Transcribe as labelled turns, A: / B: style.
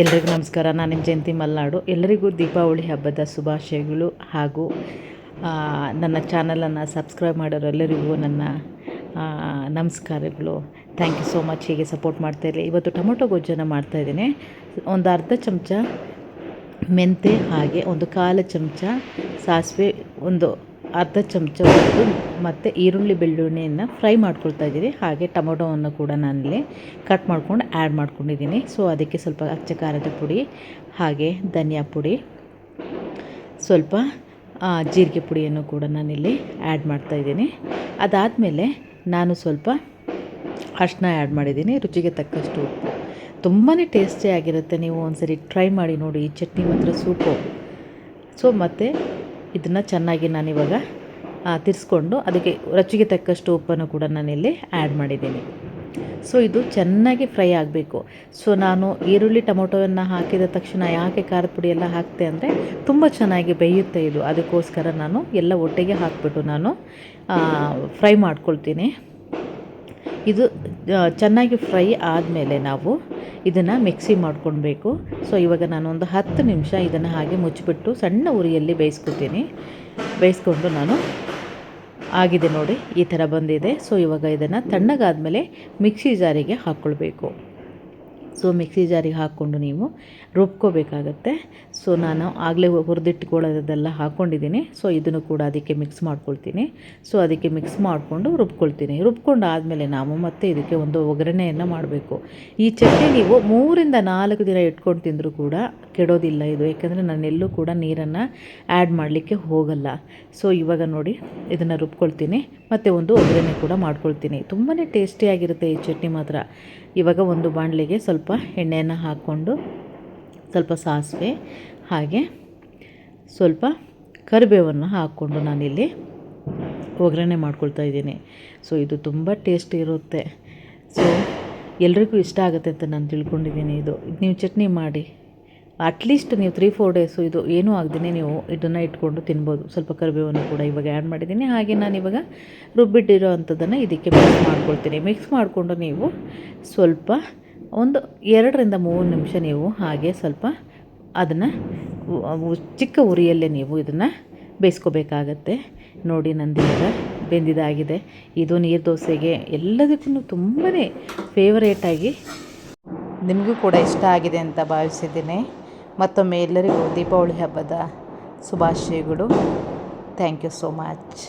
A: ಎಲ್ರಿಗೂ ನಮಸ್ಕಾರ. ನಾನು ನಿಮ್ಮ ಜಯಂತಿ ಮಲ್ನಾಡು. ಎಲ್ಲರಿಗೂ ದೀಪಾವಳಿ ಹಬ್ಬದ ಶುಭಾಶಯಗಳು ಹಾಗೂ ನನ್ನ ಚಾನಲನ್ನು ಸಬ್ಸ್ಕ್ರೈಬ್ ಮಾಡೋರೆಲ್ಲರಿಗೂ ನನ್ನ ನಮಸ್ಕಾರಗಳು. ಥ್ಯಾಂಕ್ ಯು ಸೋ ಮಚ್ ಹೀಗೆ ಸಪೋರ್ಟ್ ಮಾಡ್ತಾಯಿರಲಿ ಇವತ್ತು ಟೊಮೊಟೊ ಗೊಜ್ಜನ್ನು ಮಾಡ್ತಾಯಿದ್ದೀನಿ ಒಂದು ಅರ್ಧ ಚಮಚ ಮೆಂತೆ, ಹಾಗೆ ಒಂದು ಕಾಲು ಚಮಚ ಸಾಸಿವೆ, ಒಂದು ಅರ್ಧ ಚಮಚ ಉಪ್ಪು ಮತ್ತು ಈರುಳ್ಳಿ ಬೆಳ್ಳುಳ್ಳಿಯನ್ನು ಫ್ರೈ ಮಾಡ್ಕೊಳ್ತಾ ಇದ್ದೀನಿ ಹಾಗೆ ಟೊಮೊಟೊವನ್ನು ಕೂಡ ನಾನಿಲ್ಲಿ ಕಟ್ ಮಾಡ್ಕೊಂಡು ಆ್ಯಡ್ ಮಾಡ್ಕೊಂಡಿದ್ದೀನಿ. ಸೊ ಅದಕ್ಕೆ ಸ್ವಲ್ಪ ಅಚ್ಚ ಖಾರದ ಪುಡಿ, ಹಾಗೆ ಧನಿಯಾ ಪುಡಿ, ಸ್ವಲ್ಪ ಜೀರಿಗೆ ಪುಡಿಯನ್ನು ಕೂಡ ನಾನಿಲ್ಲಿ ಆ್ಯಡ್ ಮಾಡ್ತಾಯಿದ್ದೀನಿ ಅದಾದಮೇಲೆ ನಾನು ಸ್ವಲ್ಪ ಅರ್ಶಿನ ಆ್ಯಡ್ ಮಾಡಿದ್ದೀನಿ. ರುಚಿಗೆ ತಕ್ಕಷ್ಟು ಉಪ್ಪು. ತುಂಬಾ ಟೇಸ್ಟಿಯಾಗಿರುತ್ತೆ ನೀವು ಒಂದ್ಸರಿ ಟ್ರೈ ಮಾಡಿ ನೋಡಿ. ಈ ಚಟ್ನಿ ಮಾತ್ರ ಸೂಪು. ಸೊ ಮತ್ತು ಇದನ್ನು ಚೆನ್ನಾಗಿ ನಾನಿವಾಗ ಇವಾಗ ತಿರ್ಸ್ಕೊಂಡು ಅದಕ್ಕೆ ರುಚಿಗೆ ತಕ್ಕಷ್ಟು ಉಪ್ಪನ್ನು ಕೂಡ ನಾನಿಲ್ಲಿ ಆ್ಯಡ್ ಮಾಡಿದ್ದೀನಿ. ಸೊ ಇದು ಚೆನ್ನಾಗಿ ಫ್ರೈ ಆಗಬೇಕು. ಸೊ ನಾನು ಈರುಳ್ಳಿ ಟೊಮೊಟೊವನ್ನು ಹಾಕಿದ ತಕ್ಷಣ ಯಾಕೆ ಖಾರದ ಪುಡಿ ಎಲ್ಲ ಹಾಕ್ತೆ ಅಂದರೆ ತುಂಬ ಚೆನ್ನಾಗಿ ಬೇಯುತ್ತೆ ಇದು. ಅದಕ್ಕೋಸ್ಕರ ನಾನು ಎಲ್ಲ ಒಟ್ಟಿಗೆ ಹಾಕಿಬಿಟ್ಟು ನಾನು ಫ್ರೈ ಮಾಡ್ಕೊಳ್ತೀನಿ. ಇದು ಚೆನ್ನಾಗಿ ಫ್ರೈ ಆದಮೇಲೆ ನಾವು ಇದನ್ನು ಮಿಕ್ಸಿ ಮಾಡ್ಕೊಳ್ಬೇಕು ಸೊ ಇವಾಗ ನಾನು ಒಂದು ಹತ್ತು ನಿಮಿಷ ಇದನ್ನು ಹಾಗೆ ಮುಚ್ಚಿಬಿಟ್ಟು ಸಣ್ಣ ಉರಿಯಲ್ಲಿ ಬೇಯಿಸ್ಕೊತೀನಿ. ಬೇಯಿಸ್ಕೊಂಡು ನಾನು ಆಗಿದೆ ನೋಡಿ, ಈ ಥರ ಬಂದಿದೆ. ಸೊ ಇವಾಗ ಇದನ್ನು ತಣ್ಣಗಾದಮೇಲೆ ಮಿಕ್ಸಿ ಜಾರಿಗೆ ಹಾಕ್ಕೊಳ್ಬೇಕು ಸೊ ಮಿಕ್ಸಿ ಜಾರಿಗೆ ಹಾಕ್ಕೊಂಡು ನೀವು ರುಬ್ಕೋಬೇಕಾಗತ್ತೆ. ಸೊ ನಾನು ಆಗಲೇ ಹುರಿದಿಟ್ಕೊಳ್ಳೋದೆಲ್ಲ ಹಾಕ್ಕೊಂಡಿದ್ದೀನಿ ಸೊ ಇದನ್ನು ಕೂಡ ಅದಕ್ಕೆ ಮಿಕ್ಸ್ ಮಾಡ್ಕೊಳ್ತೀನಿ. ಸೊ ಅದಕ್ಕೆ ಮಿಕ್ಸ್ ಮಾಡಿಕೊಂಡು ರುಬ್ಕೊಳ್ತೀನಿ. ರುಬ್ಕೊಂಡು ಆದಮೇಲೆ ನಾವು ಮತ್ತೆ ಇದಕ್ಕೆ ಒಂದು ಒಗ್ಗರಣೆಯನ್ನು ಮಾಡಬೇಕು. ಈ ಚಟ್ನಿ ನೀವು ಮೂರಿಂದ ನಾಲ್ಕು ದಿನ ಇಟ್ಕೊಂಡು ತಿಂದರೂ ಕೂಡ ಕೆಡೋದಿಲ್ಲ ಇದು ಯಾಕಂದರೆ ನಾನೆಲ್ಲೂ ಕೂಡ ನೀರನ್ನು ಆ್ಯಡ್ ಮಾಡಲಿಕ್ಕೆ ಹೋಗಲ್ಲ. ಸೊ ಇವಾಗ ನೋಡಿ, ಇದನ್ನು ರುಬ್ಕೊಳ್ತೀನಿ. ಮತ್ತು ಒಂದು ಒಗ್ಗರಣೆ ಕೂಡ ಮಾಡ್ಕೊಳ್ತೀನಿ. ತುಂಬಾ ಟೇಸ್ಟಿಯಾಗಿರುತ್ತೆ ಈ ಚಟ್ನಿ ಮಾತ್ರ. ಇವಾಗ ಒಂದು ಬಾಣಲೆಗೆ ಸ್ವಲ್ಪ ಎಣ್ಣೆಯನ್ನು ಹಾಕ್ಕೊಂಡು, ಸ್ವಲ್ಪ ಸಾಸಿವೆ, ಹಾಗೆ ಸ್ವಲ್ಪ ಕರಿಬೇವನ್ನು ಹಾಕ್ಕೊಂಡು ನಾನಿಲ್ಲಿ ಒಗ್ಗರಣೆ ಮಾಡ್ಕೊಳ್ತಾ ಇದ್ದೀನಿ. ಸೊ ಇದು ತುಂಬ ಟೇಸ್ಟ್ ಇರುತ್ತೆ. ಸೊ ಎಲ್ರಿಗೂ ಇಷ್ಟ ಆಗುತ್ತೆ ಅಂತ ನಾನು ತಿಳ್ಕೊಂಡಿದ್ದೀನಿ ಇದು. ನೀವು ಚಟ್ನಿ ಮಾಡಿ. ಅಟ್ಲೀಸ್ಟ್ ನೀವು ತ್ರೀ ಫೋರ್ ಡೇಸು ಇದು ಏನೂ ಆಗದೇ ನೀವು ಇದನ್ನು ಇಟ್ಕೊಂಡು ತಿನ್ಬೋದು. ಸ್ವಲ್ಪ ಕರಿಬೇವನ್ನು ಕೂಡ ಇವಾಗ ಆ್ಯಡ್ ಮಾಡಿದ್ದೀನಿ. ಹಾಗೆ ನಾನು ಇವಾಗ ರುಬ್ಬಿಟ್ಟಿರೋ ಅಂಥದ್ದನ್ನು ಇದಕ್ಕೆ ಮಿಕ್ಸ್ ಮಾಡ್ಕೊಳ್ತೀನಿ. ಮಿಕ್ಸ್ ಮಾಡಿಕೊಂಡು ನೀವು ಸ್ವಲ್ಪ ಒಂದು ಎರಡರಿಂದ ಮೂರು ನಿಮಿಷ ನೀವು ಹಾಗೆ ಸ್ವಲ್ಪ ಅದನ್ನು ಚಿಕ್ಕ ಉರಿಯಲ್ಲೇ ನೀವು ಇದನ್ನು ಬೇಯಿಸ್ಕೋಬೇಕಾಗತ್ತೆ. ನೋಡಿ ನಂದು ಇವಾಗ ಬೆಂದಿದಾಗಿದೆ. ಇದು ನೀರು ದೋಸೆಗೆ ಎಲ್ಲದಕ್ಕೂ ತುಂಬಾ ಫೇವರೇಟಾಗಿ ನಿಮಗೂ ಕೂಡ ಇಷ್ಟ ಆಗಿದೆ ಅಂತ ಭಾವಿಸಿದ್ದೀನಿ. ಮತ್ತೊಮ್ಮೆ ಎಲ್ಲರಿಗೂ ದೀಪಾವಳಿ ಹಬ್ಬದ ಶುಭಾಶಯಗಳು. Thank you so much